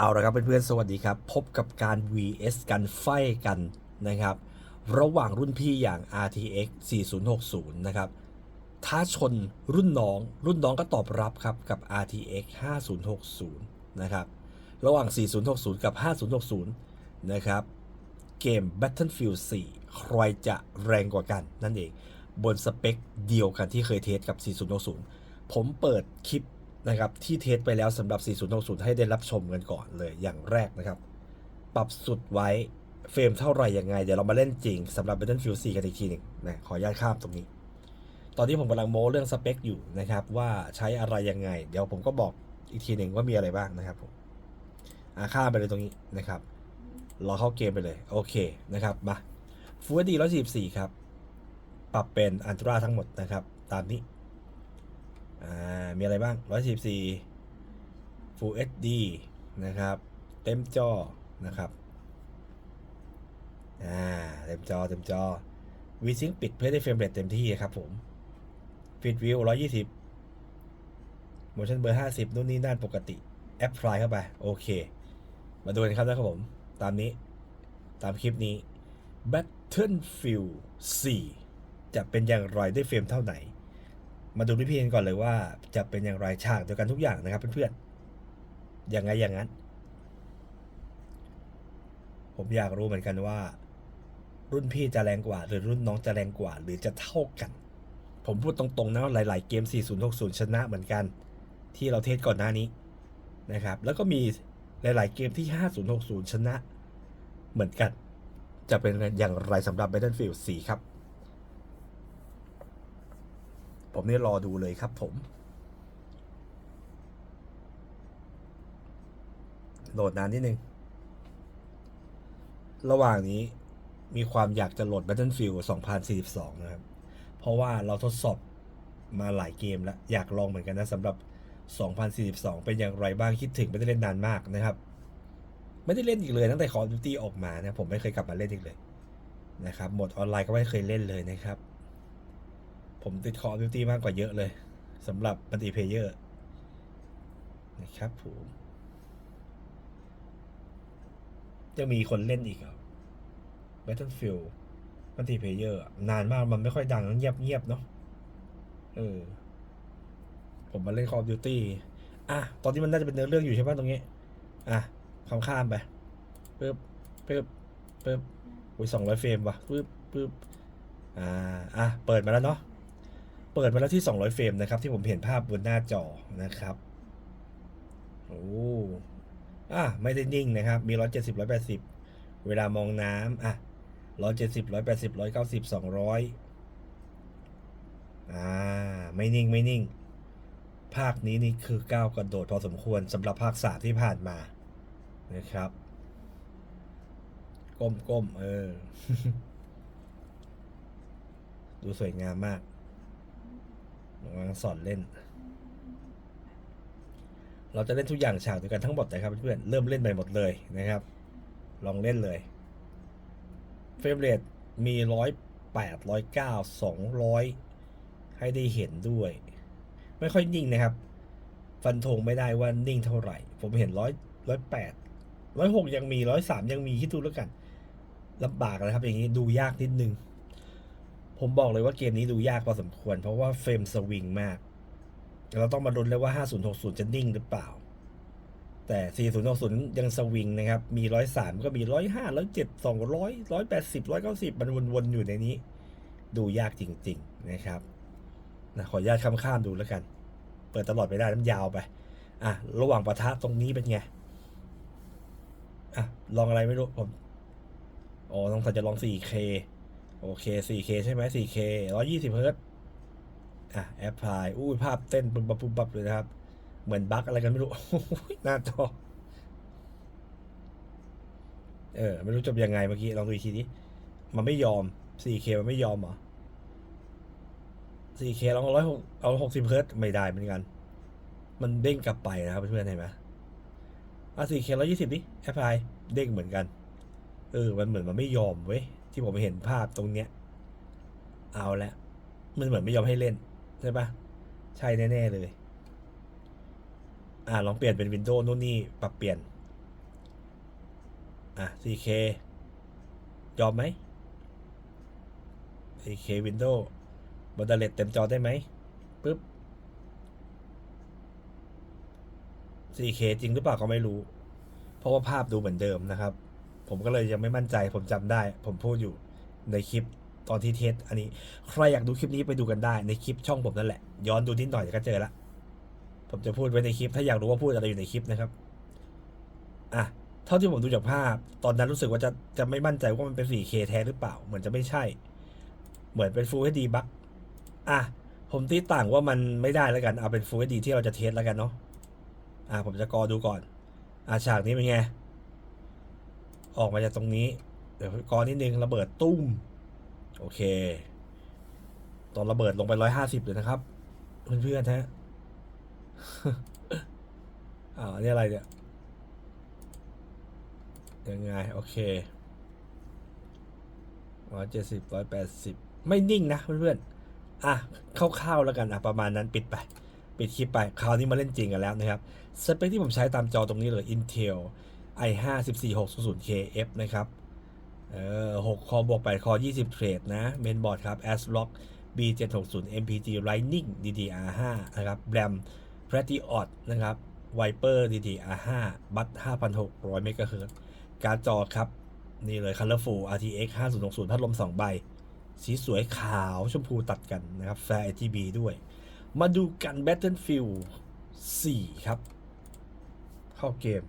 เอาละครับเพื่อนๆสวัสดีครับ พบกับการ vs กันไฟกันนะครับ ระหว่างรุ่นพี่อย่าง RTX 4060 นะครับถ้าชนรุ่นน้อง รุ่นน้องก็ตอบรับครับกับ RTX 5060 นะครับ ระหว่าง 4060 กับ 5060 นะครับ เกม Battlefield 4 ใครจะแรงกว่ากันนั่นเอง บนสเปคเดียวกันที่เคยเทสกับ 4060 ผมเปิดคลิป นะครับที่เทสไปแล้วสำหรับ 4060 ให้ได้รับชมกันก่อนเลยอย่างแรกนะครับ ปรับสุดไว้เฟรมเท่าไหร่ยังไง เดี๋ยวเรามาเล่นจริงสำหรับ Battlefield 4 กันอีกทีหนึ่งนะขออนุญาตข้ามตรงนี้ ตอนนี้ผมกำลังโม้เรื่องสเปคอยู่นะครับ ว่าใช้อะไรยังไง เดี๋ยวผมก็บอกอีกทีหนึ่งว่ามีอะไรบ้างนะครับผมอาข้ามไปเลยตรงนี้นะครับรอเข้าเกมไปเลย โอเคนะครับมา Full HD 144ครับ ปรับเป็นอันตราทั้งหมดนะครับ ตามนี้ อ่า มีอะไรบ้าง 144 Full HD นะครับ เต็มจอ นะครับ อ่า เต็มจอ เต็มจอวีซิงปิดเพื่อได้เฟรมเรทเต็มที่ครับผมฟิตวิว120 motion blur 50 นู่นนี่นั่นปกติ แอปพลายเข้าไป โอเค มาดูกันครับนะครับผม ตามนี้ ตามคลิปนี้ Battlefield 4 จะเป็นอย่างไรได้เฟรมเท่าไหน มาดูพี่กันก่อนเลยว่า จะเป็นอย่างไรฉากเดียวกันทุกอย่างนะครับเพื่อนๆอย่างไงอย่างนั้น ผมอยากรู้เหมือนกันว่า รุ่นพี่จะแรงกว่า หรือรุ่นน้องจะแรงกว่า หรือจะเท่ากัน ผมพูดตรงๆนะหลายๆเกม 4060 ชนะเหมือนกัน ที่เราเทสก่อนหน้านี้นะครับ แล้วก็มีหลาย ๆ เกมที่ 5060 ชนะ เหมือนกัน จะเป็นอย่างไรสำหรับ Battlefield 4 ครับ ผมนี่รอดูเลยครับผม โหลดนานนิดนึง ระหว่างนี้มีความอยากจะโหลด Battlefield 2042 นะครับ เพราะว่าเราทดสอบมาหลายเกมแล้ว อยากลองเหมือนกันนะสำหรับ 2042 เป็นอย่างไรบ้างคิดถึงไม่ได้เล่นนานมากนะครับ ไม่ได้เล่นอีกเลยตั้งแต่ Call of Duty ออกมานะผมไม่เคยกลับมาเล่นอีกเลยนะครับหมดออนไลน์ก็ไม่เคยเล่นเลยนะครับ ผมติด Call of Duty มากกว่าเยอะเลยสำหรับมัลติเพเยอร์นะครับผมจะมีคนเล่นอีกเหรอ Battlefield มัลติเพเยอร์นานมากมันไม่ค่อยดังเงียบเงียบเนาะเออ ผมมาเล่น Call of Duty อะ ตอนนี้มันน่าจะเป็นเนื้อเรื่องอยู่ใช่ไหมตรงนี้ อะข้ามข้ามไปปึ๊บปึ๊บปึ๊บอุ้ยสองร้อยเฟรมว่ะปึ๊บปึ๊บอ่า อะ เปิดมาแล้วเนาะ เปิดมาแล้วที่ 200 เฟรมนะครับ ที่ผมเห็นภาพบนหน้าจอนะครับโอ้อะไม่ได้นิ่งนะครับ มี 170 180 เวลามองน้ำอะ 170 180 190 200 อ่า ไม่นิ่งไม่นิ่ง ภาคนี้นี่คือก้าวกระโดดพอสมควรสำหรับภาคสามที่ผ่านมา นะครับ ก้มก้มเออ ดูสวยงามมาก กำลังสอนเล่น เราจะเล่นทุกอย่างฉากเดียกันทั้งหมดนะครับเพื่อนๆเริ่มเล่นใหม่หมดเลยนะครับ ลองเล่นเลยเฟรมเรทมีร้อยแปดร้อยเก้าสองร้อยให้ได้เห็นด้วย ไม่ค่อยนิ่งนะครับ ฟันธงไม่ได้ว่านิ่งเท่าไหร่ ผมเห็นร้อยร้อยแปดร้อยหกยังมีร้อยสามยังมีคิดดูแล้วกันลำบากนะครับ อย่างนี้ดูยากนิดนึง ผมบอกเลยว่าเกมนี้ดูยากพอสมควร เพราะว่าเฟรมสวิงมาก เราต้องมาลุ้นเลยว่า 5060 จะนิ่งหรือเปล่า แต่ 4060 ยังสวิงนะครับ มี 103 ก็มี 105 107 200 180 190 มันวนๆอยู่ในนี้ ดูยากจริง ๆ นะครับนะขออนุญาตข้ามๆดูแล้วกัน เปิดตลอดไม่ได้น้ำยาวไป อะ ระหว่างปะทะตรงนี้เป็นไง อะ ลองอะไรไม่รู้ผม อ๋อต้องจะลอง 4K โอเค 4K ใช่ไหม 4K 120เฮิร์ตอะแอปพลายอุ้ยภาพเต้นปุ๊บปั๊บปุ๊บปั๊บเลยนะครับ เหมือนบั๊กอะไรกันไม่รู้ หน้าจอ เออ ไม่รู้จบยังไงเมื่อกี้ ลองดูอีกทีนี้มันไม่ยอม 4K มันไม่ยอมเหรอ 4K ลองร้อยหกเอา60เฮิร์ตไม่ได้เหมือนกัน มันเด้งกลับไปนะครับเพื่อนๆเห็นไหมอะ 4K 120ดิแอปพลายเด้งเหมือนกัน เออ มันเหมือนมันไม่ยอมเว้ย ที่ผมเห็นภาพตรงเนี้ย เอาละมันเหมือนไม่ยอมให้เล่น ใช่ปะใช่แน่ ๆ เลย อ่าลองเปลี่ยนเป็นวินโดว์นู่นนี่ปรับเปลี่ยน อะ 4K ยอมไหม 4K Windows บนดเลตเต็มจอได้ไหมปึ๊บ 4K จริงหรือเปล่าก็ไม่รู้ เพราะว่าภาพดูเหมือนเดิมนะครับ ผมก็เลยยังไม่มั่นใจ ผมจำได้ ผมพูดอยู่ในคลิปตอนที่เทสอันนี้ ใครอยากดูคลิปนี้ไปดูกันได้ ในคลิปช่องผมนั่นแหละ ย้อนดูนิดหน่อยก็เจอละ ผมจะพูดไว้ในคลิป ถ้าอยากรู้ว่าพูดอะไรอยู่ในคลิปนะครับอะเท่าที่ผมดูจากภาพ ตอนนั้นรู้สึกว่าจะจะไม่มั่นใจว่ามันเป็น 4K แท้หรือเปล่า เหมือนจะไม่ใช่ เหมือนเป็น Full HD บักอะผมตีต่างว่ามันไม่ได้แล้วกัน เอาเป็น Full HD ที่เราจะเทสแล้วกันเนาะอะผมจะกอดูก่อน อะฉากนี้เป็นไง ออกมาจากตรงนี้ เดี๋ยวกอนิดนึงระเบิดตุ้ม โอเค ตอนระเบิดลงไปร้อยห้าสิบเลยนะครับ เพื่อนๆฮะอ้าวอันนี้อะไรเนี่ย ยังไง โอเคร้อยเจ็ดสิบร้อยแปดสิบไม่นิ่งนะ เพื่อนๆ อะคร่าวๆแล้วกันอะประมาณนั้นปิดไป ปิดคลิปไป คราวนี้มาเล่นจริงกันแล้วนะครับ สเปคที่ผมใช้ตามจอตรงนี้เลย Intel i5 14600KF นะครับ เออ6คอบวก 8 คอ 20 เทรดนะ เมนบอร์ดครับ ASRock B760 MPG Lightning DDR5 นะครับ RAM p r a t i o t นะครับ Viper DDR5 บัต5,600 MHz การ์จอครับ นี่เลย Colorful RTX 5060 พัดลม 2 ใบ สีสวยขาวชมพูตัดกันนะครับ Fair RGB ด้วย มาดูกัน Battlefield 4 ครับ เข้าเกม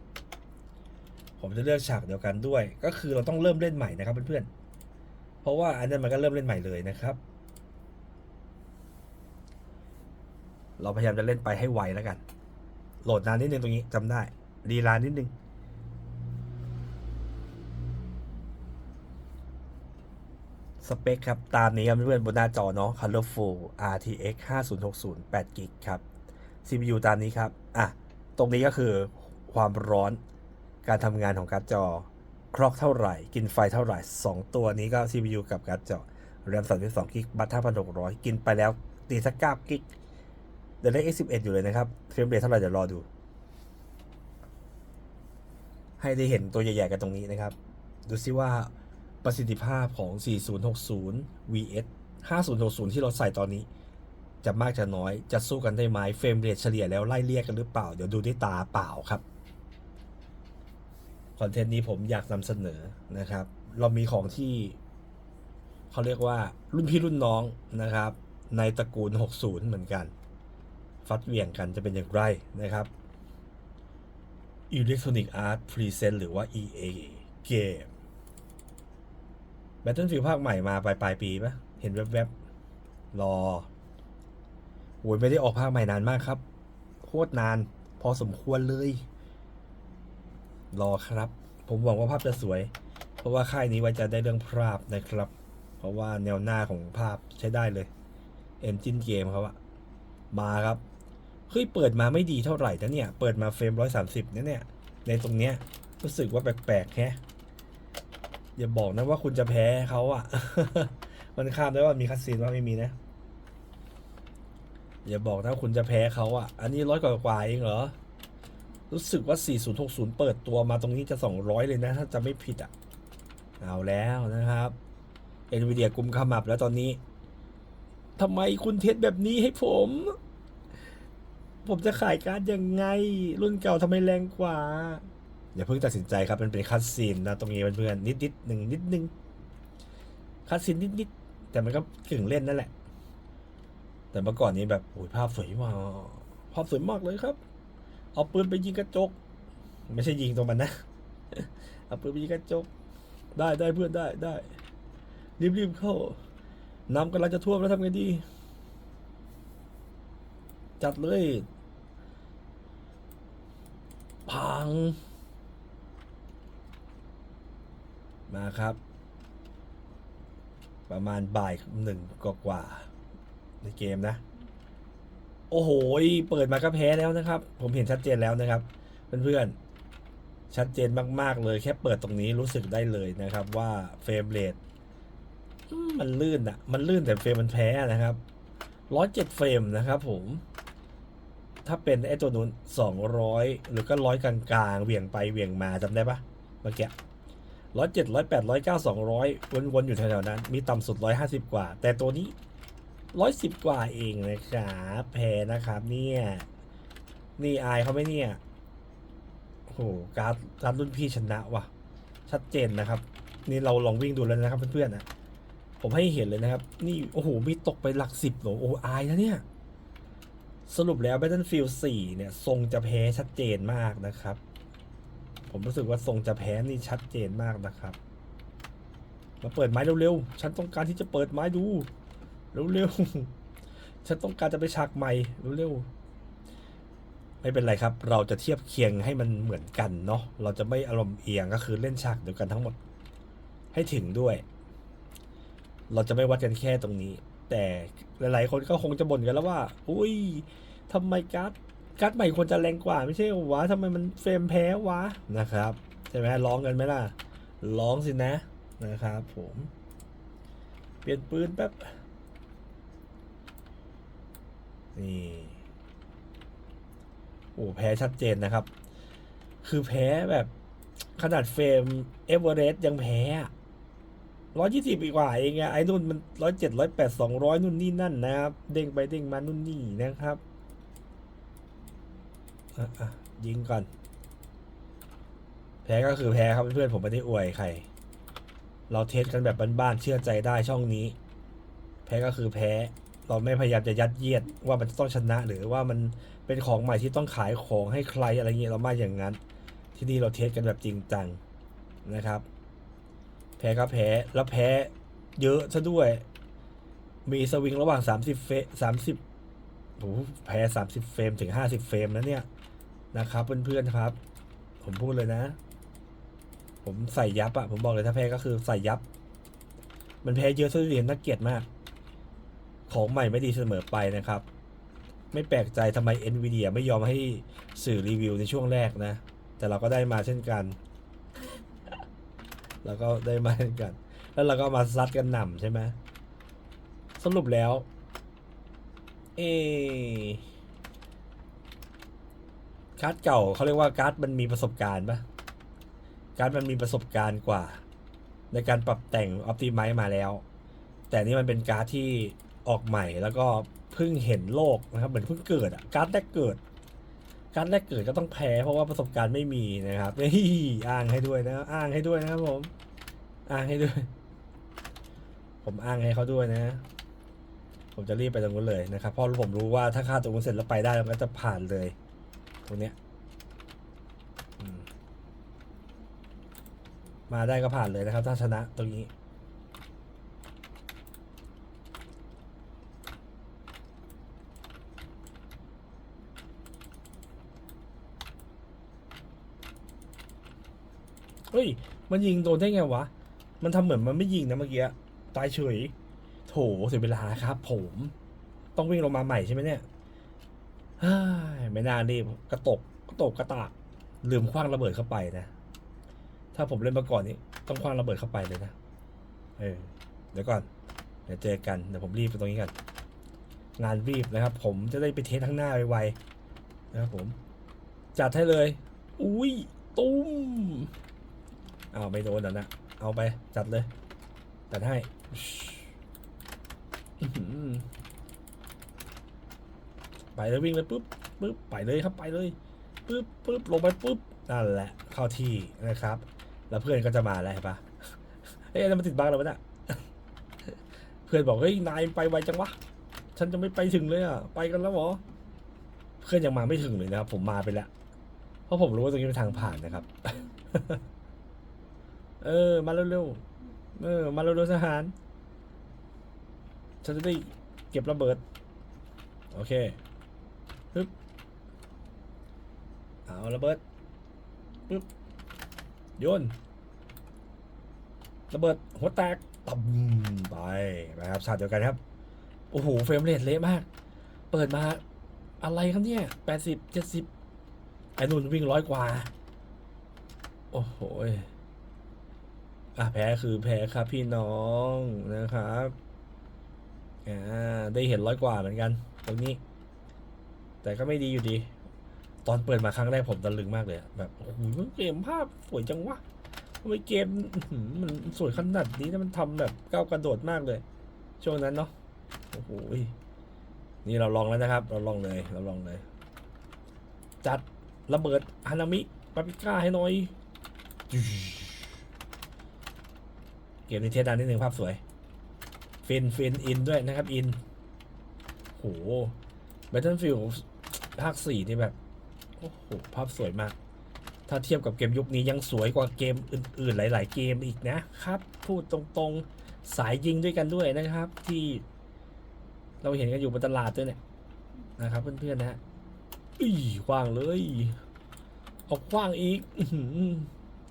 ผมจะเลือกฉากเดียวกันด้วย ก็คือเราต้องเริ่มเล่นใหม่นะครับเพื่อนๆ เพราะว่าอันนั้นมันก็เริ่มเล่นใหม่เลยนะครับ เราพยายามจะเล่นไปให้ไวแล้วกัน โหลดนานนิดนึงตรงนี้จำได้รีลานนิดนึงสเปคครับ ตามนี้ครับเพื่อนบนหน้าจอเนาะ Colorful RTX 5060 8 g b ครับ CPU ตามนี้ครับ อะ ตรงนี้ก็คือความร้อน การทำงานของการ์ดจอ คล็อกเท่าไหร่ กินไฟเท่าไหร่ 2 ตัวนี้ก็ CPU กับการ์ดจอ RAM 32 g b บัต5,600 กินไปแล้วตีสัก9 g b เดี๋ยวได้ X11 อยู่เลยนะครับเฟรมเรทเท่าไหร่เดี๋ยวรอดู ให้ได้เห็นตัวใหญ่ๆกันตรงนี้นะครับ ดูซิว่าประสิทธิภาพของ 4060 vs 5060 ที่เราใส่ตอนนี้จะมากจะน้อยจะสู้กันได้ไหมเฟรมเรทเฉลี่ยแล้วไล่เรียกกันหรือเปล่า เดี๋ยวดูด้วยตาเปล่าครับ คอนเทนต์นี้ผมอยากนำเสนอนะครับ เรามีของที่เขาเรียกว่ารุ่นพี่รุ่นน้องนะครับ ในตระกูล 60 เหมือนกัน ฟัดเวี่ยงกันจะเป็นอย่างไรนะครับ Electronic Art Present หรือว่า EA Game Battlefield ภาคใหม่มาปลายปลายปีปะเห็นแวบๆ รอโอ้ยไม่ได้ออกภาคใหม่นานมากครับ โคตรนาน พอสมควรเลย รอครับ ผมหวังว่าภาพจะสวย เพราะว่าค่ายนี้ไว้จะได้เรื่องภาพนะครับ เพราะว่าแนวหน้าของภาพใช้ได้เลยเอนจินเกมเขาอะมาครับเฮ้ยเปิดมาไม่ดีเท่าไหร่นะเนี่ย เปิดมาเฟรมร้อยสามสิบนะเนี่ย ในตรงเนี้ยรู้สึกว่าแปลกๆแฮะอย่าบอกนะว่าคุณจะแพ้เขาอะมันข้ามได้ว่ามีคัสซีนว่าไม่มีนะ อย่าบอกนะว่าคุณจะแพ้เขาอะอันนี้ร้อยกว่าๆเองเหรอ รู้สึกว่า 4060 เปิดตัวมาตรงนี้จะ 200 เลยนะ ถ้าจะไม่ผิดอะ่ะ เอาแล้วนะครับ NVIDIA กุมขมับแล้วตอนนี้ทำไมคุณเทสแบบนี้ให้ผม ผมจะขายการ์ดยังไง รุ่นเก่าทำไมแรงกว่า อย่าเพิ่งตัดสินใจครับ มันเป็นคัสซีนนะ ตรงนี้เพื่อนๆนิดนิดหนึ่งนิดหนึ่งคัสซีนนิดนิดแต่มันก็กึ่งเล่นนั่นแหละ แต่เมื่อก่อนนี้แบบโอ้ยภาพสวยมากภาพสวยมากเลยครับ เอาปืนไปยิงกระจก ไม่ใช่ยิงตรงมันนะ เอาปืนไปยิงกระจก ได้ได้เพื่อนได้ได้รีบรีบเข้าน้ำกำลังจะท่วมแล้วทำไงดี จัดเลยพัง มาครับ ประมาณบ่ายหนึ่งกว่าในเกมนะ โอ้โห เปิดมาก็แพ้แล้วนะครับ ผมเห็นชัดเจนแล้วนะครับ เพื่อนๆ ชัดเจนมากๆเลยแค่เปิดตรงนี้รู้สึกได้เลยนะครับ ว่าเฟรมเรทมันลื่นอะมันลื่นแต่เฟรมมันแพ้นะครับร้อยเจ็ดเฟรมนะครับผม ถ้าเป็นไอ้ตัวนู้นสองร้อยหรือก็ร้อยกลางๆเหวี่ยงไปเหวี่ยงมาจำได้ปะเมื่อกี้ร้อยเจ็ดร้อยแปดร้อยเก้าสองร้อยวนๆอยู่แถวๆนั้น มีต่ำสุดร้อยห้าสิบกว่า แต่ตัวนี้ ร้อยสิบกว่าเองนะครับแพ้นะครับเนี่ย นี่อายเขาไหมเนี่ยโอ้โหการ์ดการ์ดรุ่นพี่ชนะว่ะ ชัดเจนนะครับ นี่เราลองวิ่งดูแล้วนะครับเพื่อนๆนะผมให้เห็นเลยนะครับ นี่โอ้โหมีตกไปหลักสิบหรอโอ้อายนะเนี่ย สรุปแล้ว Battlefield 4 เนี่ย ทรงจะแพ้ชัดเจนมากนะครับ ผมรู้สึกว่าทรงจะแพ้นี่ชัดเจนมากนะครับ มาเปิดไม้เร็วๆ ฉันต้องการที่จะเปิดไม้ดู เร็วๆ ฉันต้องการจะไปฉากใหม่เร็วๆ ไม่เป็นไรครับ เราจะเทียบเคียงให้มันเหมือนกันเนาะ เราจะไม่อารมณ์เอียงก็คือเล่นฉากเดียวกันทั้งหมด ให้ถึงด้วย เราจะไม่วัดกันแค่ตรงนี้ แต่หลายๆ คนก็คงจะบ่นกันแล้วว่า อุ้ยทำไมการ์ดการ์ดใหม่ควรจะแรงกว่าไม่ใช่วะทำไมมันเฟรมแพ้วะนะครับใช่ไหมร้องกันไหมล่ะ ร้องสินะนะครับผม เปลี่ยนปืนแป๊บ นี่โอ้แพ้ชัดเจนนะครับ คือแพ้แบบขนาดเฟรมเอเวอเรสต์ยังแพ้ร้อยยี่สิบกว่าเองอะไอ้นุ่นมันร้อยเจ็ดร้อยแปดสองร้อยนู่นนี่นั่นนะครับ เด้งไปเด้งมานู่นนี่นะครับอะยิงก่อน แพ้ก็คือแพ้ครับเพื่อนผมไม่ได้อวยใคร เราเทสกันแบบบ้านๆเชื่อใจได้ช่องนี้ แพ้ก็คือแพ้ เราไม่พยายามจะยัดเยียดว่ามันจะต้องชนะ หรือว่ามันเป็นของใหม่ที่ต้องขายของให้ใครอะไรเงี้ยเราไม่อย่างนั้น ที่นี่เราเทสกันแบบจริงจังนะครับ แพ้ก็แพ้แล้วแพ้เยอะซะด้วย มีสวิงระหว่าง 30 เฟรสามสิบโอ้โหแพ้ 30 เฟรมถึง 50 เฟรมนะเนี่ยนะครับเพื่อนๆครับ ผมพูดเลยนะ ผมใส่ยับอะผมบอกเลยถ้าแพ้ก็คือใส่ยับ มันแพ้เยอะซะด้วยน่าเกลียดมาก ของใหม่ไม่ดีเสมอไปนะครับ ไม่แปลกใจทำไม NVIDIA ไม่ยอมให้สื่อรีวิวในช่วงแรกนะ แต่เราก็ได้มาเช่นกันแล้วก็ได้มาเช่นกัน แล้วเราก็มาซัดกันหน่ำใช่ไหมสรุปแล้ว เอการ์ดเก่าเขาเรียกว่าการ์ดมันมีประสบการณ์ปะการ์ดมันมีประสบการณ์กว่า ในการปรับแต่งออ t ติไม e มาแล้ว แต่นี่มันเป็นการ์ดที่ ออกใหม่แล้วก็เพิ่งเห็นโลกนะครับเหมือนเพิ่งเกิดอะการ์ดแรกเกิด การดแรกเกิดก็ต้องแพ้เพราะว่าประสบการณ์ไม่มีนะครับเฮ้ยอ้างให้ด้วยนะอ้างให้ด้วยนะครับผมอ้างให้ด้วย ผมอ้างให้เขาด้วยนะ ผมจะรีบไปตรงนู้นเลยนะครับเพราะผมรู้ว่าถ้าฆ่าตรงนู้นเสร็จแล้วไปได้มันก็จะผ่านเลย ตรงเนี้ยมาได้ก็ผ่านเลยนะครับ ถ้าชนะตรงนี้ เฮ้ย มันยิงโดนได้ไงวะ มันทำเหมือนมันไม่ยิงนะเมื่อกี้ตายเฉย โถเสียเวลาครับ ผม ต้องวิ่งลงมาใหม่ใช่ไหมเนี่ยเฮ้ยไม่น่ารีบกระตกกระตกกระตาก ลืมคว้างระเบิดเข้าไปนะ ถ้าผมเล่นมาก่อนนี้ต้องคว้างระเบิดเข้าไปเลยนะ เออ เดี๋ยวก่อน เดี๋ยวเจอกัน เดี๋ยวผมรีบไปตรงนี้กัน งานรีบนะครับ ผมจะได้ไปเทสข้างหน้าไวๆนะครับผม จัดให้เลย อุ้ยตุ้ม เอาไม่โดนอะนะ เอาไปจัดเลย จัดให้ไปเลยวิ่งเลยปุ๊บปุ๊บไปเลยครับไปเลยปุ๊บปุ๊บลงไปปุ๊บนั่นแหละเข้าที่นะครับ แล้วเพื่อนก็จะมาแล้วเห็นปะเอ๊ะแล้วมันติดบั๊กแล้ววะเนี่ยเพื่อนบอกเฮ้ยนายไปไวจังวะฉันจะไม่ไปถึงเลยอะไปกันแล้วหรอเพื่อนยังมาไม่ถึงเลยนะครับผมมาไปแล้วเพราะผมรู้ว่าตรงนี้เป็นทางผ่านนะครับ เออ มาเร็วๆ เออ มาเร็วๆทหาร ฉันจะได้เก็บระเบิด โอเคปึ๊บ เอาระเบิดปึ๊บ โยน ระเบิดหัวแตกตับไปนะครับฉากเดียวกันครับ โอ้โห เฟรมเรทเละมาก เปิดมาอะไรครับเนี่ยแปดสิบเจ็ดสิบไอ้นุ่นวิ่งร้อยกว่า โอ้โห อะแพ้คือแพ้ครับพี่น้องนะครับอ่าได้เห็นร้อยกว่าเหมือนกัน ตรงนี้ แต่ก็ไม่ดีอยู่ดี ตอนเปิดมาครั้งแรกผมตะลึงมากเลยแบบโอ้โหเกมภาพสวยจังวะทำไมเกมมันสวยขนาดนี้นะมันทำแบบก้าวกระโดดมากเลย ช่วงนั้นเนาะโอ้โหนี่เราลองแล้วนะครับ เราลองเลยเราลองเลย จัดระเบิดฮานามิปาปิก้าให้หน่อย กมนี้เทสดันนิดหนึ่งภาพสวย ฟินฟินอินด้วยนะครับอินโห Battlefield ภาคสี่นี่แบบโอ้โหภาพสวยมาก ถ้าเทียบกับเกมยุคนี้ยังสวยกว่าเกมอื่นๆ หลาย ๆ เกมอีกนะครับ พูดตรงๆสายยิงด้วยกันด้วยนะครับ ที่เราเห็นกันอยู่บนตลาดด้วยเนี่ยนะครับเพื่อนๆนะฮะอีคว้างเลยเอาคว้างอีก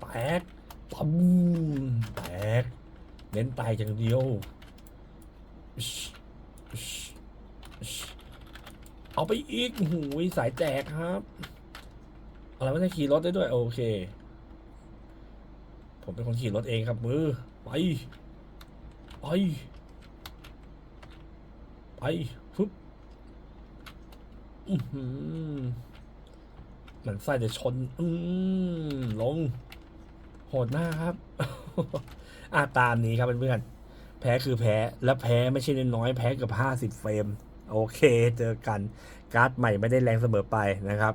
แตกปั๊มแตก เน้นตายอย่างเดียวเอาไปอีกหูยสายแตกครับ อะไรไม่ได้ขี่รถได้ด้วย โอเค ผมเป็นคนขี่รถเองครับมือ ไป ไป ไปฟึบเหมือนไส้เดี๋ยวชน อืมลง โหดมาครับ อะตามนี้ครับเพื่อนๆแพ้คือแพ้และแพ้ไม่ใช่น้อยแพ้เกือบ50 เฟรม โอเค เจอกันการ์ดใหม่ไม่ได้แรงเสมอไปนะครับ